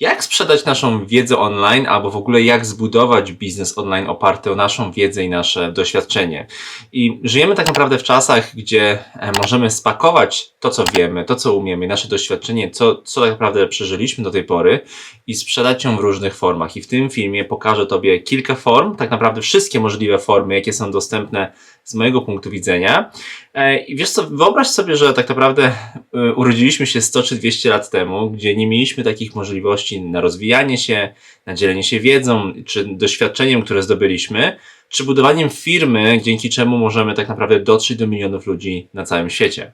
Jak sprzedać naszą wiedzę online, albo w ogóle jak zbudować biznes online oparty o naszą wiedzę i nasze doświadczenie? I żyjemy tak naprawdę w czasach, gdzie e, możemy spakować to, co wiemy, to, co umiemy, nasze doświadczenie, co, co tak naprawdę przeżyliśmy do tej pory i sprzedać ją w różnych formach. I w tym filmie pokażę Tobie kilka form, tak naprawdę wszystkie możliwe formy, jakie są dostępne z mojego punktu widzenia. E, I wiesz co, wyobraź sobie, że tak naprawdę e, urodziliśmy się 100 czy 200 lat temu, gdzie nie mieliśmy takich możliwości na rozwijanie się, na dzielenie się wiedzą, czy doświadczeniem, które zdobyliśmy, czy budowaniem firmy, dzięki czemu możemy tak naprawdę dotrzeć do milionów ludzi na całym świecie.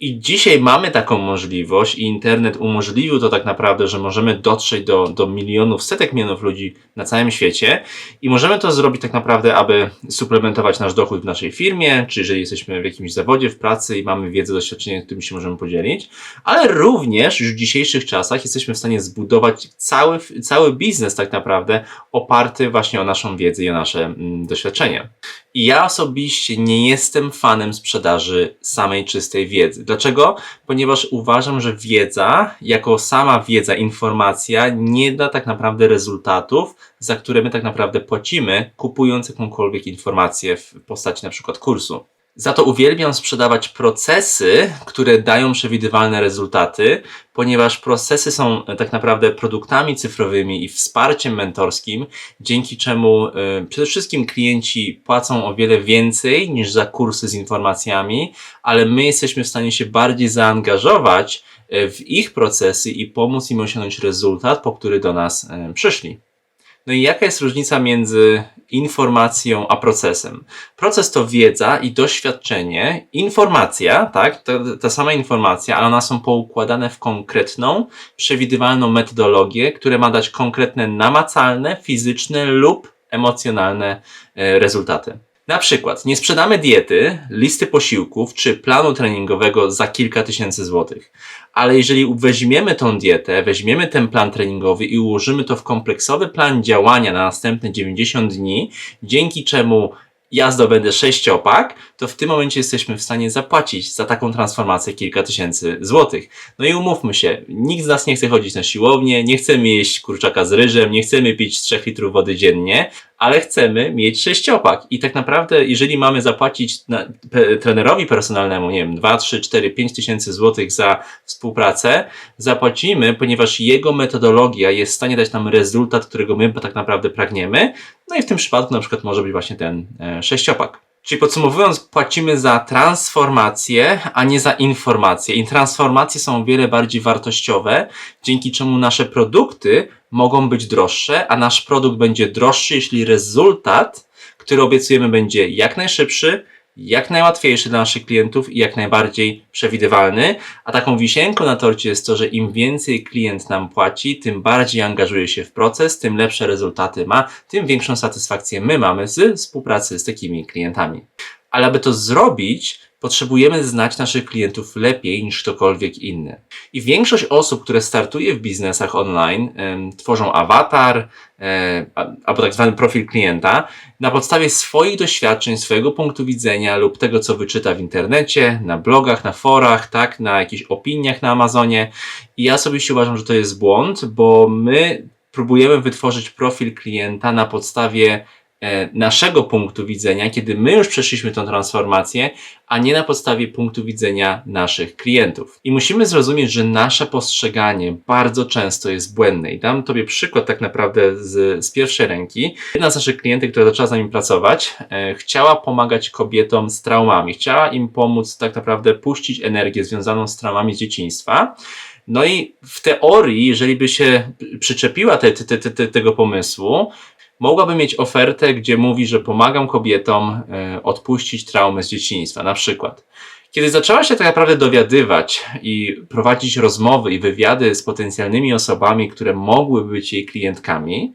I dzisiaj mamy taką możliwość i internet umożliwił to tak naprawdę, że możemy dotrzeć do, do milionów, setek milionów ludzi na całym świecie i możemy to zrobić tak naprawdę, aby suplementować nasz dochód w naszej firmie, czy jeżeli jesteśmy w jakimś zawodzie, w pracy i mamy wiedzę, doświadczenie, którym się możemy podzielić, ale również już w dzisiejszych czasach jesteśmy w stanie zbudować cały, cały biznes tak naprawdę oparty właśnie o naszą wiedzę i o nasze mm, doświadczenie. Ja osobiście nie jestem fanem sprzedaży samej czystej wiedzy. Dlaczego? Ponieważ uważam, że wiedza, jako sama wiedza, informacja, nie da tak naprawdę rezultatów, za które my tak naprawdę płacimy, kupując jakąkolwiek informację w postaci na przykład kursu. Za to uwielbiam sprzedawać procesy, które dają przewidywalne rezultaty, ponieważ procesy są e, tak naprawdę produktami cyfrowymi i wsparciem mentorskim, dzięki czemu y, przede wszystkim klienci płacą o wiele więcej niż za kursy z informacjami, ale my jesteśmy w stanie się bardziej zaangażować e, w ich procesy i pomóc im osiągnąć rezultat, po który do nas przyszli. No i jaka jest różnica między informacją a procesem? Proces to wiedza i doświadczenie, informacja, tak, ta, ta sama informacja, ale one są poukładane w konkretną, przewidywalną metodologię, które ma dać konkretne, namacalne, fizyczne lub emocjonalne e, rezultaty. Na przykład, nie sprzedamy diety, listy posiłków czy planu treningowego za kilka tysięcy złotych. Ale jeżeli weźmiemy tą dietę, weźmiemy ten plan treningowy i ułożymy to w kompleksowy plan działania na następne 90 dni, dzięki czemu ja zdobędę sześciopak, to w tym momencie jesteśmy w stanie zapłacić za taką transformację kilka tysięcy złotych. No i umówmy się, nikt z nas nie chce chodzić na siłownię, nie chcemy jeść kurczaka z ryżem, nie chcemy pić 3 litrów wody dziennie, ale chcemy mieć sześciopak. I tak naprawdę, jeżeli mamy zapłacić na, pe, trenerowi personalnemu, nie wiem, 2, 3, 4, 5 tysięcy złotych za współpracę, zapłacimy, ponieważ jego metodologia jest w stanie dać nam rezultat, którego my tak naprawdę pragniemy. No i w tym przypadku na przykład może być właśnie ten e, sześciopak. Czyli podsumowując, płacimy za transformację, a nie za informacje. I transformacje są o wiele bardziej wartościowe, dzięki czemu nasze produkty mogą być droższe, a nasz produkt będzie droższy, jeśli rezultat, który obiecujemy, będzie jak najszybszy, jak najłatwiejszy dla naszych klientów i jak najbardziej przewidywalny. A taką wisienką na torcie jest to, że im więcej klient nam płaci, tym bardziej angażuje się w proces, tym lepsze rezultaty ma, tym większą satysfakcję my mamy z współpracy z takimi klientami. Ale aby to zrobić, potrzebujemy znać naszych klientów lepiej niż ktokolwiek inny. I większość osób, które startuje w biznesach online, tworzą awatar e, albo tak zwany profil klienta na podstawie swoich doświadczeń, swojego punktu widzenia lub tego, co wyczyta w internecie, na blogach, na forach, tak, na jakichś opiniach na Amazonie. I ja sobie się uważam, że to jest błąd, bo my próbujemy wytworzyć profil klienta na podstawie naszego punktu widzenia, kiedy my już przeszliśmy tą transformację, a nie na podstawie punktu widzenia naszych klientów. I musimy zrozumieć, że nasze postrzeganie bardzo często jest błędne. I dam Tobie przykład tak naprawdę z, z pierwszej ręki. Jedna z naszych klientek, która zaczęła z nami pracować, e, chciała pomagać kobietom z traumami. Chciała im pomóc tak naprawdę puścić energię związaną z traumami z dzieciństwa. No i w teorii, jeżeli by się przyczepiła te, te, te, tego pomysłu, mogłaby mieć ofertę, gdzie mówi, że pomagam kobietom e, odpuścić traumy z dzieciństwa, na przykład. Kiedy zaczęła się tak naprawdę dowiadywać i prowadzić rozmowy i wywiady z potencjalnymi osobami, które mogłyby być jej klientkami,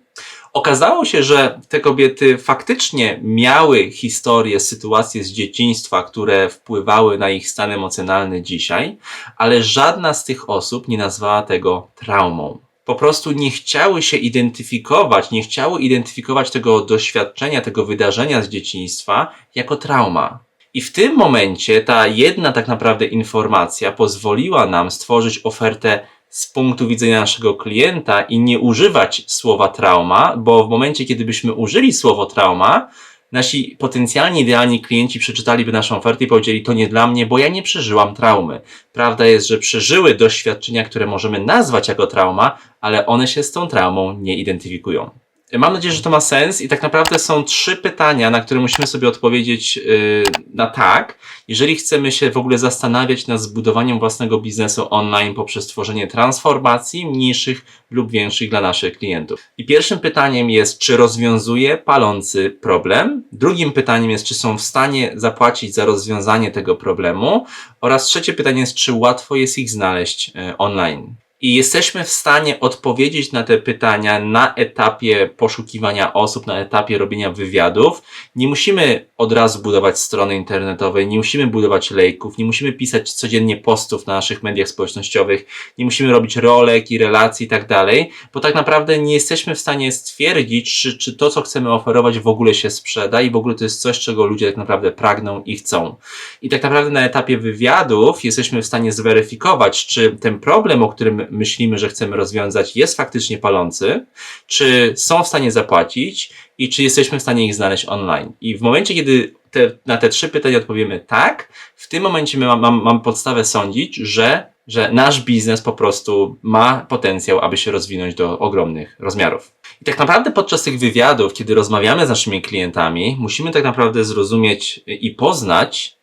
okazało się, że te kobiety faktycznie miały historie, sytuacje z dzieciństwa, które wpływały na ich stan emocjonalny dzisiaj, ale żadna z tych osób nie nazwała tego traumą po prostu nie chciały się identyfikować, nie chciały identyfikować tego doświadczenia, tego wydarzenia z dzieciństwa jako trauma. I w tym momencie ta jedna tak naprawdę informacja pozwoliła nam stworzyć ofertę z punktu widzenia naszego klienta i nie używać słowa trauma, bo w momencie, kiedy byśmy użyli słowo trauma, nasi potencjalnie idealni klienci przeczytaliby naszą ofertę i powiedzieli, to nie dla mnie, bo ja nie przeżyłam traumy. Prawda jest, że przeżyły doświadczenia, które możemy nazwać jako trauma, ale one się z tą traumą nie identyfikują. Mam nadzieję, że to ma sens i tak naprawdę są trzy pytania, na które musimy sobie odpowiedzieć yy, na tak, jeżeli chcemy się w ogóle zastanawiać nad zbudowaniem własnego biznesu online poprzez tworzenie transformacji mniejszych lub większych dla naszych klientów. I pierwszym pytaniem jest, czy rozwiązuje palący problem? Drugim pytaniem jest, czy są w stanie zapłacić za rozwiązanie tego problemu? Oraz trzecie pytanie jest, czy łatwo jest ich znaleźć yy, online? I jesteśmy w stanie odpowiedzieć na te pytania na etapie poszukiwania osób, na etapie robienia wywiadów. Nie musimy od razu budować strony internetowej, nie musimy budować lejków, nie musimy pisać codziennie postów na naszych mediach społecznościowych, nie musimy robić rolek i relacji i tak dalej, bo tak naprawdę nie jesteśmy w stanie stwierdzić, czy, czy to, co chcemy oferować, w ogóle się sprzeda i w ogóle to jest coś, czego ludzie tak naprawdę pragną i chcą. I tak naprawdę na etapie wywiadów jesteśmy w stanie zweryfikować, czy ten problem, o którym myślimy, że chcemy rozwiązać, jest faktycznie palący, czy są w stanie zapłacić i czy jesteśmy w stanie ich znaleźć online. I w momencie, kiedy te, na te trzy pytania odpowiemy tak, w tym momencie my mamy mam, mam podstawę sądzić, że że nasz biznes po prostu ma potencjał, aby się rozwinąć do ogromnych rozmiarów. I tak naprawdę podczas tych wywiadów, kiedy rozmawiamy z naszymi klientami, musimy tak naprawdę zrozumieć i poznać,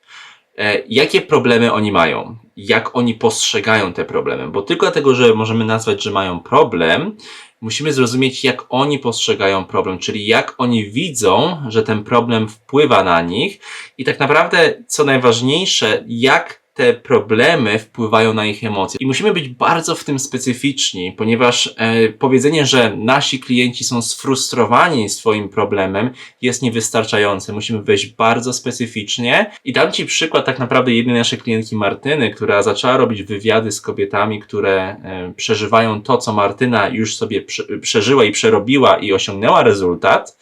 E, jakie problemy oni mają, jak oni postrzegają te problemy, bo tylko dlatego, że możemy nazwać, że mają problem, musimy zrozumieć, jak oni postrzegają problem, czyli jak oni widzą, że ten problem wpływa na nich. I tak naprawdę, co najważniejsze, jak te problemy wpływają na ich emocje. I musimy być bardzo w tym specyficzni, ponieważ e, powiedzenie, że nasi klienci są sfrustrowani swoim problemem jest niewystarczające. Musimy wejść bardzo specyficznie. I dam Ci przykład tak naprawdę jednej naszej klientki Martyny, która zaczęła robić wywiady z kobietami, które e, przeżywają to, co Martyna już sobie prze, przeżyła i przerobiła i osiągnęła rezultat.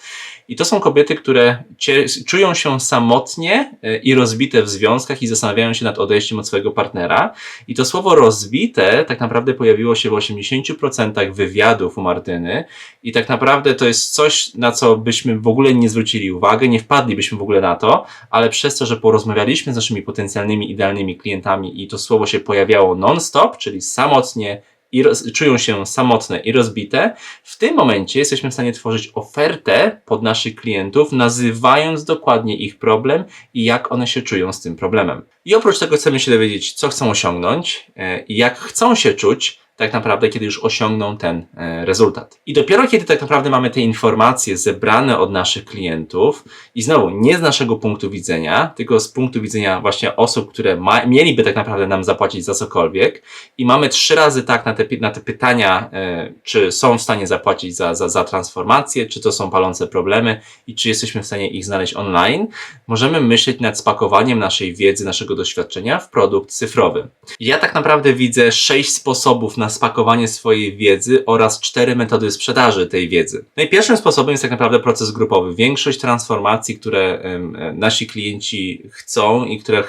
I to są kobiety, które czują się samotnie e, i rozbite w związkach i zastanawiają się nad odejściem od swojego partnera. I to słowo rozbite tak naprawdę pojawiło się w 80% wywiadów u Martyny. I tak naprawdę to jest coś, na co byśmy w ogóle nie zwrócili uwagi, nie wpadlibyśmy w ogóle na to, ale przez to, że porozmawialiśmy z naszymi potencjalnymi, idealnymi klientami i to słowo się pojawiało non-stop, czyli samotnie, i roz, czują się samotne i rozbite, w tym momencie jesteśmy w stanie tworzyć ofertę pod naszych klientów, nazywając dokładnie ich problem i jak one się czują z tym problemem. I oprócz tego chcemy się dowiedzieć, co chcą osiągnąć e, jak chcą się czuć, tak naprawdę, kiedy już osiągną ten e, rezultat. I dopiero kiedy tak naprawdę mamy te informacje zebrane od naszych klientów i znowu nie z naszego punktu widzenia, tylko z punktu widzenia właśnie osób, które ma, mieliby tak naprawdę nam zapłacić za cokolwiek i mamy trzy razy tak na te, na te pytania, e, czy są w stanie zapłacić za, za, za transformację, czy to są palące problemy i czy jesteśmy w stanie ich znaleźć online, możemy myśleć nad spakowaniem naszej wiedzy, naszego doświadczenia w produkt cyfrowy. Ja tak naprawdę widzę sześć sposobów na na spakowanie swojej wiedzy oraz cztery metody sprzedaży tej wiedzy. No i pierwszym sposobem jest tak naprawdę proces grupowy. Większość transformacji, które nasi klienci chcą i które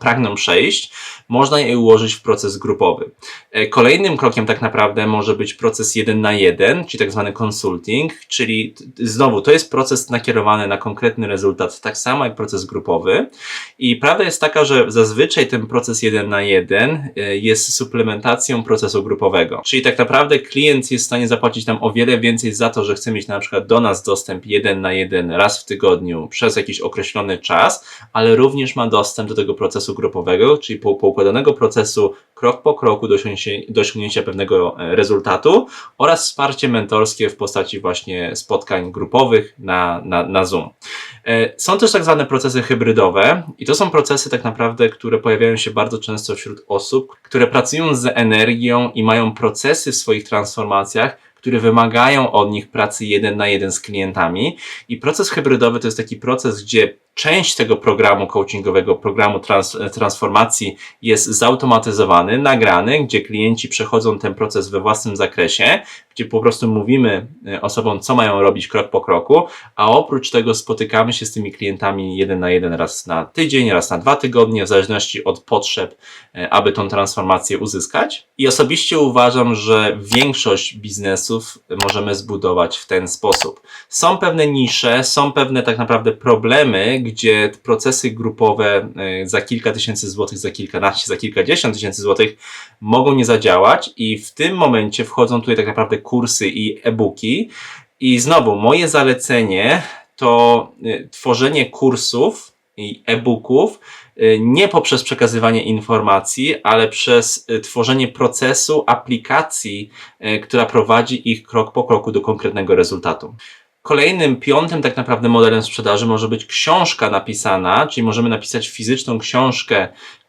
pragną przejść, można je ułożyć w proces grupowy. E, kolejnym krokiem tak naprawdę może być proces jeden na jeden, czyli tak zwany consulting, czyli znowu to jest proces nakierowany na konkretny rezultat, tak samo jak proces grupowy. I prawda jest taka, że zazwyczaj ten proces jeden na jeden e, jest suplementacją procesu procesu grupowego. Czyli tak naprawdę klient jest w stanie zapłacić nam o wiele więcej za to, że chce mieć na przykład do nas dostęp jeden na jeden raz w tygodniu przez jakiś określony czas, ale również ma dostęp do tego procesu grupowego, czyli po, poukładanego procesu krok po kroku do osiągnięcia, pewnego e, rezultatu oraz wsparcie mentorskie w postaci właśnie spotkań grupowych na, na, na Zoom. E, są też tak zwane procesy hybrydowe i to są procesy tak naprawdę, które pojawiają się bardzo często wśród osób, które pracują z energią i mają procesy w swoich transformacjach, które wymagają od nich pracy jeden na jeden z klientami. I proces hybrydowy to jest taki proces, gdzie część tego programu coachingowego, programu trans, transformacji jest zautomatyzowany, nagrany, gdzie klienci przechodzą ten proces we własnym zakresie, gdzie po prostu mówimy e, osobom, co mają robić krok po kroku, a oprócz tego spotykamy się z tymi klientami jeden na jeden raz na tydzień, raz na dwa tygodnie, w zależności od potrzeb, e, aby tą transformację uzyskać. I osobiście uważam, że większość biznesów możemy zbudować w ten sposób. Są pewne nisze, są pewne tak naprawdę problemy, gdzie procesy grupowe e, za kilka tysięcy złotych, za kilkanaście, za kilkadziesiąt tysięcy złotych mogą nie zadziałać i w tym momencie wchodzą tutaj tak naprawdę kursy i e-booki. I znowu, moje zalecenie to y, tworzenie kursów i e-booków y, nie poprzez przekazywanie informacji, ale przez tworzenie procesu, aplikacji, która prowadzi ich krok po kroku do konkretnego rezultatu. Kolejnym, piątym tak naprawdę modelem sprzedaży może być książka napisana, czyli możemy napisać fizyczną książkę,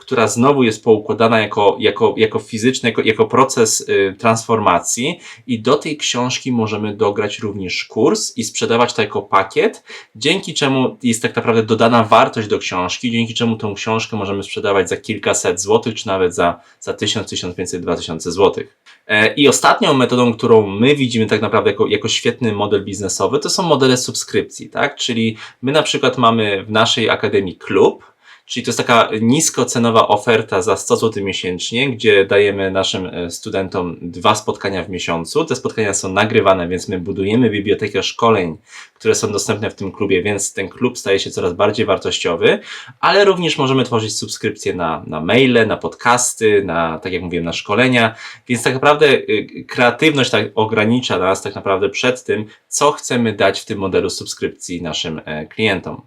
która znowu jest poukładana jako, jako, jako fizyczny, jako, jako proces y, transformacji i do tej książki możemy dograć również kurs i sprzedawać to jako pakiet, dzięki czemu jest tak naprawdę dodana wartość do książki, dzięki czemu tą książkę możemy sprzedawać za kilkaset złotych, czy nawet za, za 1000, 1500, 2000 złotych. E, I ostatnią metodą, którą my widzimy tak naprawdę jako, jako świetny model biznesowy, to są modele subskrypcji, tak? Czyli my na przykład mamy w naszej akademii klub, Czyli to jest taka niskocenowa oferta za 100 zł miesięcznie, gdzie dajemy naszym e, studentom dwa spotkania w miesiącu. Te spotkania są nagrywane, więc my budujemy bibliotekę szkoleń, które są dostępne w tym klubie, więc ten klub staje się coraz bardziej wartościowy, ale również możemy tworzyć subskrypcje na, na maile, na podcasty, na, tak jak mówiłem, na szkolenia, więc tak naprawdę y, kreatywność tak ogranicza nas tak naprawdę przed tym, co chcemy dać w tym modelu subskrypcji naszym e, klientom.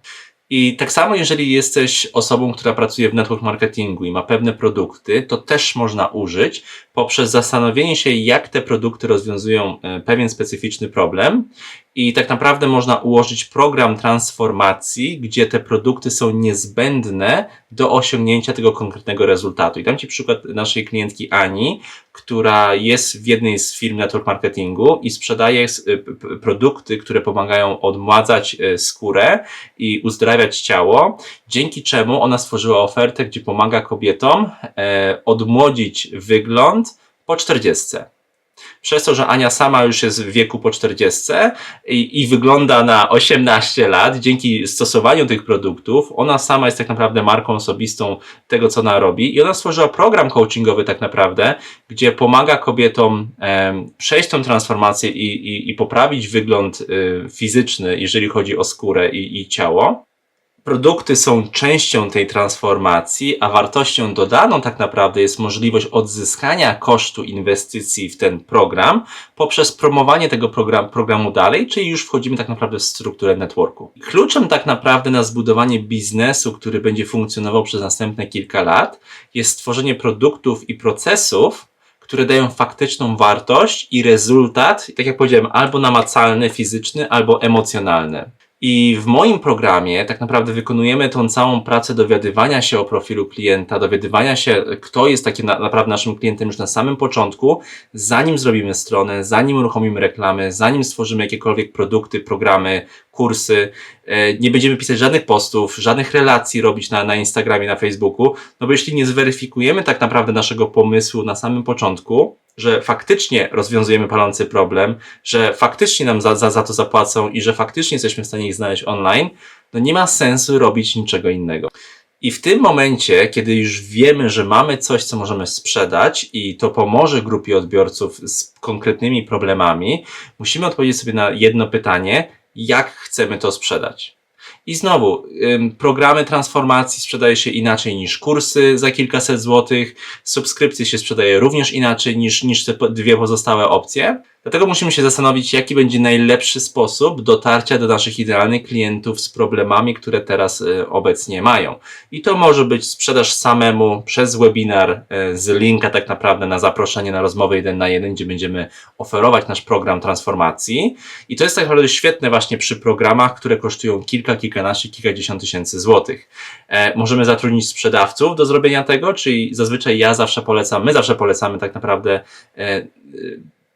I tak samo, jeżeli jesteś osobą, która pracuje w network marketingu i ma pewne produkty, to też można użyć poprzez zastanowienie się, jak te produkty rozwiązują e, pewien specyficzny problem i tak naprawdę można ułożyć program transformacji, gdzie te produkty są niezbędne do osiągnięcia tego konkretnego rezultatu. I dam Ci przykład naszej klientki Ani, która jest w jednej z firm network marketingu i sprzedaje y, produkty, które pomagają odmładzać y, skórę i uzdrawiać ciało, dzięki czemu ona stworzyła ofertę, gdzie pomaga kobietom e, odmłodzić wygląd po 40 przez to, że Ania sama już jest w wieku po 40 i, i wygląda na 18 lat, dzięki stosowaniu tych produktów, ona sama jest tak naprawdę marką osobistą tego, co ona robi. I ona stworzyła program coachingowy tak naprawdę, gdzie pomaga kobietom e, przejść tą transformację i, i, i poprawić wygląd e, fizyczny, jeżeli chodzi o skórę i, i ciało produkty są częścią tej transformacji, a wartością dodaną tak naprawdę jest możliwość odzyskania kosztu inwestycji w ten program poprzez promowanie tego program, programu dalej, czyli już wchodzimy tak naprawdę w strukturę networku. Kluczem tak naprawdę na zbudowanie biznesu, który będzie funkcjonował przez następne kilka lat, jest stworzenie produktów i procesów, które dają faktyczną wartość i rezultat, tak jak powiedziałem, albo namacalny, fizyczny, albo emocjonalny. I w moim programie tak naprawdę wykonujemy tą całą pracę dowiadywania się o profilu klienta, dowiadywania się, kto jest takim na, naprawdę naszym klientem już na samym początku, zanim zrobimy stronę, zanim uruchomimy reklamy, zanim stworzymy jakiekolwiek produkty, programy, kursy. E, nie będziemy pisać żadnych postów, żadnych relacji robić na, na Instagramie, na Facebooku, no bo jeśli nie zweryfikujemy tak naprawdę naszego pomysłu na samym początku, że faktycznie rozwiązujemy palący problem, że faktycznie nam za, za, za to zapłacą i że faktycznie jesteśmy w stanie ich znaleźć online, no nie ma sensu robić niczego innego. I w tym momencie, kiedy już wiemy, że mamy coś, co możemy sprzedać i to pomoże grupie odbiorców z konkretnymi problemami, musimy odpowiedzieć sobie na jedno pytanie, jak chcemy to sprzedać. I znowu, programy transformacji sprzedaje się inaczej niż kursy za kilkaset złotych, subskrypcje się sprzedaje również inaczej niż, niż te dwie pozostałe opcje. Dlatego musimy się zastanowić, jaki będzie najlepszy sposób dotarcia do naszych idealnych klientów z problemami, które teraz y, obecnie mają. I to może być sprzedaż samemu przez webinar y, z linka tak naprawdę na zaproszenie na rozmowę jeden na jeden, gdzie będziemy oferować nasz program transformacji. I to jest tak naprawdę świetne właśnie przy programach, które kosztują kilka, kilkanaście, kilkadziesiąt tysięcy złotych. E, możemy zatrudnić sprzedawców do zrobienia tego, czyli zazwyczaj ja zawsze polecam, my zawsze polecamy tak naprawdę e,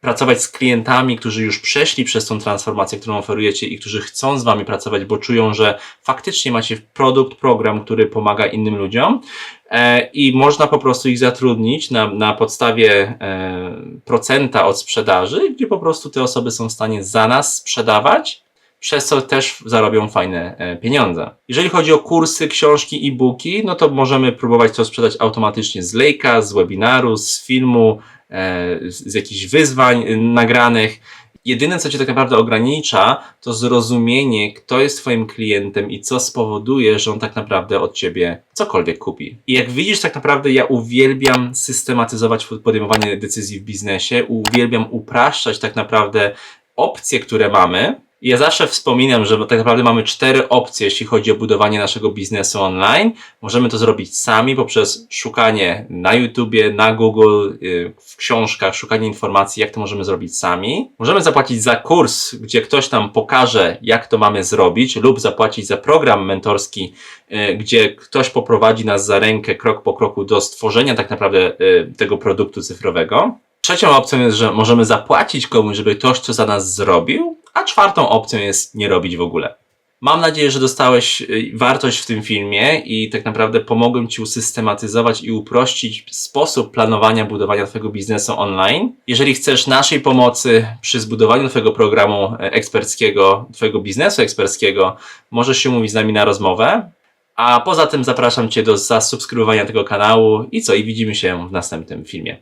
pracować z klientami, którzy już przeszli przez tą transformację, którą oferujecie i którzy chcą z Wami pracować, bo czują, że faktycznie macie produkt, program, który pomaga innym ludziom e, i można po prostu ich zatrudnić na, na podstawie e, procenta od sprzedaży, gdzie po prostu te osoby są w stanie za nas sprzedawać, przez co też zarobią fajne e, pieniądze. Jeżeli chodzi o kursy, książki, e-booki, no to możemy próbować to sprzedać automatycznie z lejka, z webinaru, z filmu, z, z jakichś wyzwań y, nagranych. Jedyne, co cię tak naprawdę ogranicza, to zrozumienie, kto jest twoim klientem i co spowoduje, że on tak naprawdę od ciebie cokolwiek kupi. I jak widzisz, tak naprawdę ja uwielbiam systematyzować podejmowanie decyzji w biznesie, uwielbiam upraszczać tak naprawdę opcje, które mamy. Ja zawsze wspominam, że tak naprawdę mamy cztery opcje, jeśli chodzi o budowanie naszego biznesu online. Możemy to zrobić sami poprzez szukanie na YouTubie, na Google, yy, w książkach, szukanie informacji, jak to możemy zrobić sami. Możemy zapłacić za kurs, gdzie ktoś nam pokaże, jak to mamy zrobić, lub zapłacić za program mentorski, yy, gdzie ktoś poprowadzi nas za rękę krok po kroku do stworzenia tak naprawdę yy, tego produktu cyfrowego. Trzecią opcją jest, że możemy zapłacić komuś, żeby ktoś to za nas zrobił, a czwartą opcją jest nie robić w ogóle. Mam nadzieję, że dostałeś y, wartość w tym filmie i tak naprawdę pomogłem Ci usystematyzować i uprościć sposób planowania, budowania Twojego biznesu online. Jeżeli chcesz naszej pomocy przy zbudowaniu Twojego programu e, eksperckiego, Twojego biznesu eksperckiego, możesz się umówić z nami na rozmowę. A poza tym zapraszam Cię do zasubskrybowania tego kanału i co? I widzimy się w następnym filmie.